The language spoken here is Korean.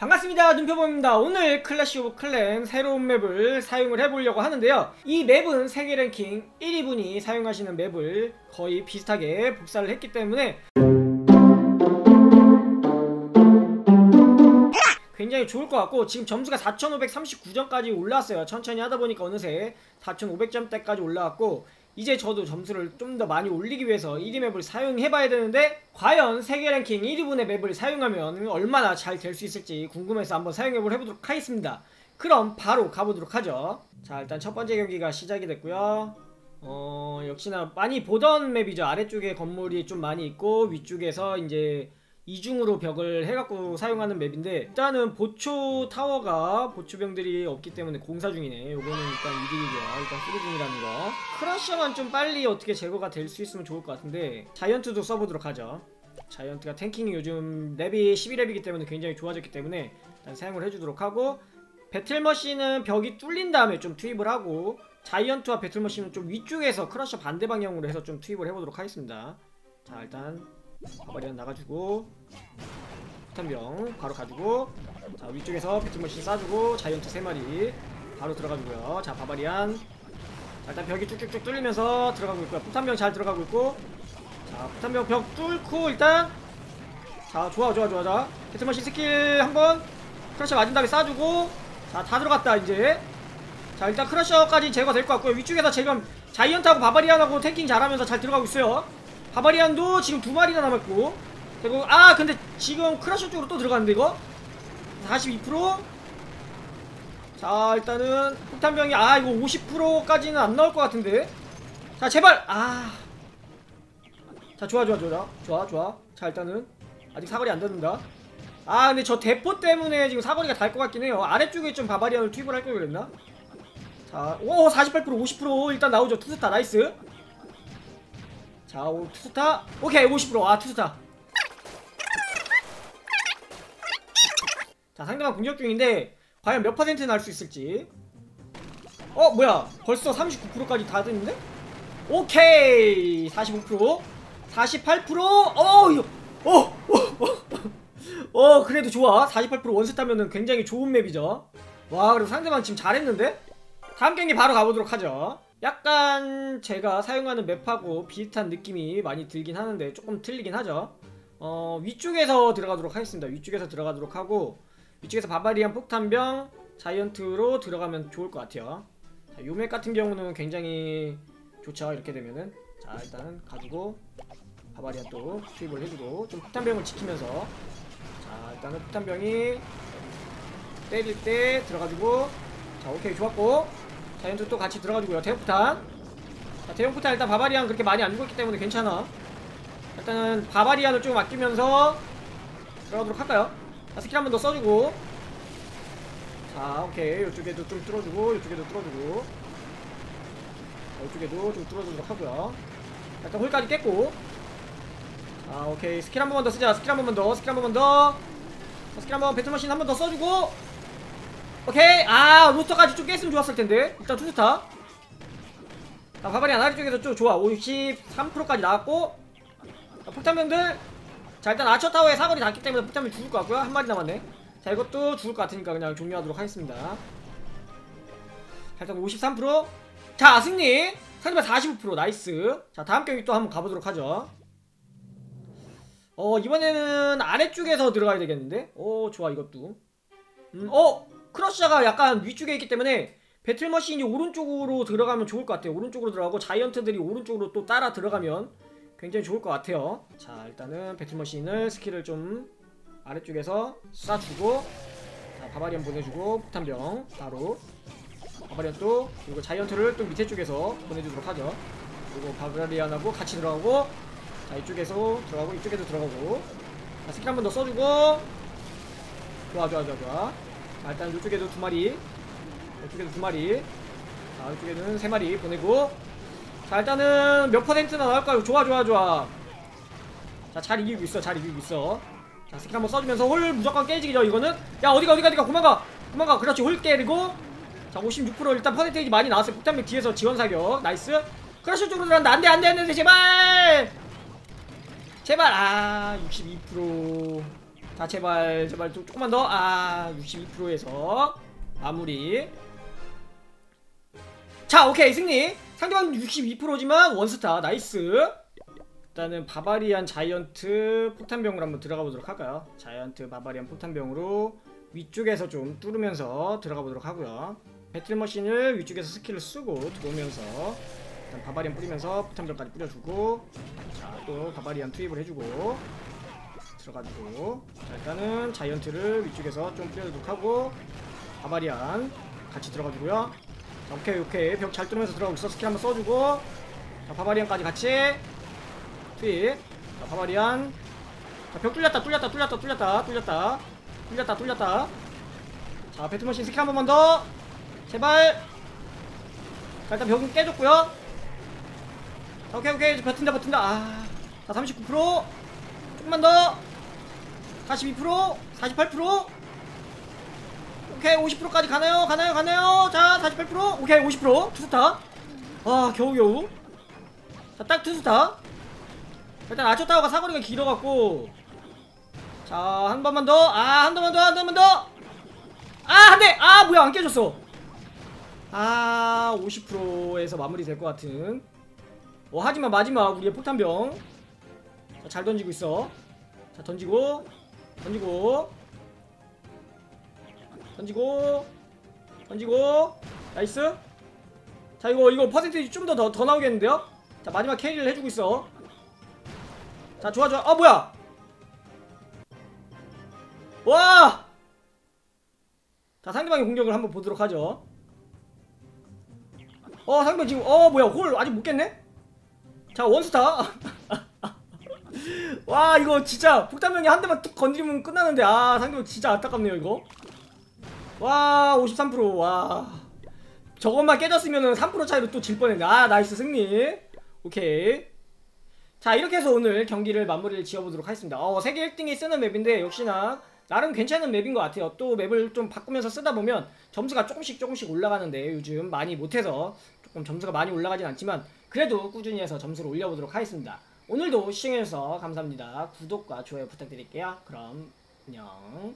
반갑습니다. 눈표범입니다. 오늘 클래시 오브 클랜 새로운 맵을 사용을 해보려고 하는데요. 이 맵은 세계 랭킹 1위 분이 사용하시는 맵을 거의 비슷하게 복사를 했기 때문에 굉장히 좋을 것 같고 지금 점수가 4539점까지 올라왔어요. 천천히 하다보니까 어느새 4500점대까지 올라왔고 이제 저도 점수를 좀 더 많이 올리기 위해서 1위 맵을 사용해봐야 되는데 과연 세계 랭킹 1위분의 맵을 사용하면 얼마나 잘 될 수 있을지 궁금해서 한번 사용해보도록 해보도록 하겠습니다. 그럼 바로 가보도록 하죠. 자 일단 첫 번째 경기가 시작이 됐고요. 어 역시나 많이 보던 맵이죠. 아래쪽에 건물이 좀 많이 있고 위쪽에서 이제 이중으로 벽을 해갖고 사용하는 맵인데 일단은 보초 타워가 보초병들이 없기 때문에 공사 중이네. 요거는 일단 이득이고요. 일단 수리 중이라는 거. 크러셔만 좀 빨리 어떻게 제거가 될 수 있으면 좋을 것 같은데 자이언트도 써보도록 하죠. 자이언트가 탱킹이 요즘 랩이 11랩이기 때문에 굉장히 좋아졌기 때문에 일단 사용을 해주도록 하고 배틀머신은 벽이 뚫린 다음에 좀 투입을 하고 자이언트와 배틀머신은 좀 위쪽에서 크러셔 반대 방향으로 해서 좀 투입을 해보도록 하겠습니다. 자 일단 바바리안 나가주고 폭탄병 바로 가지고 자 위쪽에서 배틀머신 쏴주고 자이언트 3마리 바로 들어가주고요. 자 바바리안. 자 일단 벽이 쭉쭉쭉 뚫리면서 들어가고 있고요. 폭탄병 잘 들어가고 있고. 자 폭탄병 벽 뚫고 일단 자 좋아 좋아 좋아 자 배틀머신 스킬 한번 크러셔 맞은 다음에 쏴주고 자 다 들어갔다 이제. 자 일단 크러셔까지 제거될 것 같고요. 위쪽에서 지금 자이언트하고 바바리안하고 탱킹 잘하면서 잘 들어가고 있어요 바바리안도 지금 두 마리나 남았고 그리고 아 근데 지금 크러셔 쪽으로 또 들어갔는데 이거? 42%? 자 일단은 폭탄병이 아 이거 50%까지는 안 나올 것 같은데. 자 제발! 아자 좋아 좋아 좋아 좋아 좋아 자 일단은 아직 사거리 안 닿는다. 아 근데 저 대포 때문에 지금 사거리가 달것 같긴 해요. 아래쪽에 좀 바바리안을 투입을 할 걸 그랬나? 자오 48% 50% 일단 나오죠. 투스타 나이스 자, 오, 투스타. 오케이, 50%. 아, 투스타. 자, 상대방 공격 중인데, 과연 몇 퍼센트 날 수 있을지. 어, 뭐야. 벌써 39%까지 다 됐는데? 오케이. 45%. 48%. 어, 이거. 어, 어, 어. 어, 그래도 좋아. 48% 원스 타면은 굉장히 좋은 맵이죠. 와, 그리고 상대방 지금 잘했는데? 다음 경기 바로 가보도록 하죠. 약간 제가 사용하는 맵하고 비슷한 느낌이 많이 들긴 하는데 조금 틀리긴 하죠. 어 위쪽에서 들어가도록 하겠습니다. 위쪽에서 들어가도록 하고 위쪽에서 바바리안 폭탄병 자이언트로 들어가면 좋을 것 같아요. 자, 요맵 같은 경우는 굉장히 좋죠. 이렇게 되면은. 자 일단은 가지고 바바리안 또 투입을 해주고 좀 폭탄병을 지키면서. 자 일단은 폭탄병이 때릴 때 들어가지고. 자 오케이. 좋았고 자이언트 또 같이 들어가지고요. 대형포탄. 자 대형포탄 일단 바바리안 그렇게 많이 안 죽었기 때문에 괜찮아. 일단은 바바리안을 좀 아끼면서 들어가도록 할까요? 자 스킬 한 번 더 써주고. 자 오케이. 이쪽에도 좀 뚫어주고 이쪽에도 뚫어주고. 자 이쪽에도 좀 뚫어주도록 하고요. 자, 일단 홀까지 깼고. 자 오케이. 스킬 한 번만 더 쓰자. 스킬 한 번만 더 스킬 한 번만 더. 자, 스킬 한 번 배틀머신 한 번 더 써주고 오케이. 아 로스터까지 좀 깼으면 좋았을 텐데. 일단 투스타. 자 바바리안 아래쪽에서 좀 좋아. 53%까지 나왔고. 자, 폭탄병들. 자 일단 아처타워에 사거리 닿기 때문에 폭탄병 죽을 것 같고요. 한 마리 남았네. 자 이것도 죽을 것 같으니까 그냥 종료하도록 하겠습니다. 자 일단 53%자 승리. 상대방 45% 나이스. 자 다음 경기 또 한번 가보도록 하죠. 어 이번에는 아래쪽에서 들어가야 되겠는데? 오 좋아 이것도. 음, 어 크러쉬가 약간 위쪽에 있기 때문에 배틀머신이 오른쪽으로 들어가면 좋을 것 같아요. 오른쪽으로 들어가고 자이언트들이 오른쪽으로 또 따라 들어가면 굉장히 좋을 것 같아요. 자 일단은 배틀머신을 스킬을 좀 아래쪽에서 쏴주고 자 바바리언 보내주고 폭탄병 바로. 바바리언 또 그리고 자이언트를 또 밑에 쪽에서 보내주도록 하죠. 그리고 바바리안하고 같이 들어가고 자 이쪽에서 들어가고 이쪽에도 들어가고. 자 스킬 한 번 더 써주고. 좋아 좋아 좋아 좋아 자 일단 이쪽에도 두 마리. 이쪽에도 두 마리. 자 이쪽에는 세 마리 보내고. 자 일단은 몇 퍼센트나 나올까요? 좋아 좋아 좋아. 자 잘 이기고 있어 잘 이기고 있어. 자 스킬 한번 써주면서 홀 무조건 깨지기죠 이거는. 야 어디가 어디가 어디가? 도망가 도망가 그렇지 홀 깨리고. 자 56% 일단 퍼센테이지 많이 나왔어요. 폭탄맥 뒤에서 지원 사격. 나이스. 크러쉬 쪽으로 들어간다 안돼 안돼 안돼 제발! 제발! 아 62% 자자 제발 제발 좀 조금만 더 아 62%에서 마무리. 자 오케이 승리. 상대방 62%지만 원스타. 나이스. 일단은 바바리안 자이언트 폭탄병으로 한번 들어가 보도록 할까요? 자이언트 바바리안 폭탄병으로 위쪽에서 좀 뚫으면서 들어가 보도록 하고요. 배틀머신을 위쪽에서 스킬을 쓰고 들어오면서 일단 바바리안 뿌리면서 폭탄병까지 뿌려주고 자 또 바바리안 투입을 해주고 들어가지고. 자 일단은 자이언트를 위쪽에서 좀 뿌려주도록 하고 바바리안 같이 들어가주고요. 자 오케이 오케이. 벽 잘 뚫으면서 들어가고 있어. 스킬 한번 써주고. 자 바바리안까지 같이. 투입 자 바바리안. 자벽 뚫렸다 뚫렸다 뚫렸다 뚫렸다 뚫렸다. 뚫렸다 뚫렸다. 자 배트머신 스킬 한 번만 더. 제발. 자 일단 벽은 깨졌고요. 자 오케이 오케이. 버틴다 버틴다. 아자 39% 조금만 더 42% 48% 오케이 50%까지 가나요? 가나요? 가나요? 자 48% 오케이 50% 투스타. 아 겨우겨우. 자 딱 투스타. 일단 아초타워가 사거리가 길어갖고. 자 한 번만 더아한 번만 더한 번만 더아 한대. 아 뭐야 안 깨졌어. 아 50%에서 마무리 될 것 같은. 어 하지만 마지막 우리의 폭탄병. 자, 잘 던지고 있어. 자 던지고 던지고. 던지고. 던지고. 나이스. 자 이거 이거 퍼센테이지 좀 더더더 나오겠는데요? 자 마지막 캐리를 해주고 있어. 자 좋아 좋아. 어 뭐야? 와! 자 상대방의 공격을 한번 보도록 하죠. 어 상대방 지금 어 뭐야. 홀 아직 못 깼네? 자 원스타 와 이거 진짜 폭탄병이 한 대만 툭 건드리면 끝나는데 아 상대방 진짜 안타깝네요 이거. 와 53%와. 저것만 깨졌으면은 3% 차이로 또 질 뻔했네. 아 나이스 승리. 오케이. 자 이렇게 해서 오늘 경기를 마무리를 지어보도록 하겠습니다. 어 세계 1등이 쓰는 맵인데 역시나 나름 괜찮은 맵인 것 같아요. 또 맵을 좀 바꾸면서 쓰다 보면 점수가 조금씩 조금씩 올라가는데 요즘 많이 못해서 조금 점수가 많이 올라가진 않지만 그래도 꾸준히 해서 점수를 올려보도록 하겠습니다 오늘도 시청해주셔서 감사합니다. 구독과 좋아요 부탁드릴게요. 그럼 안녕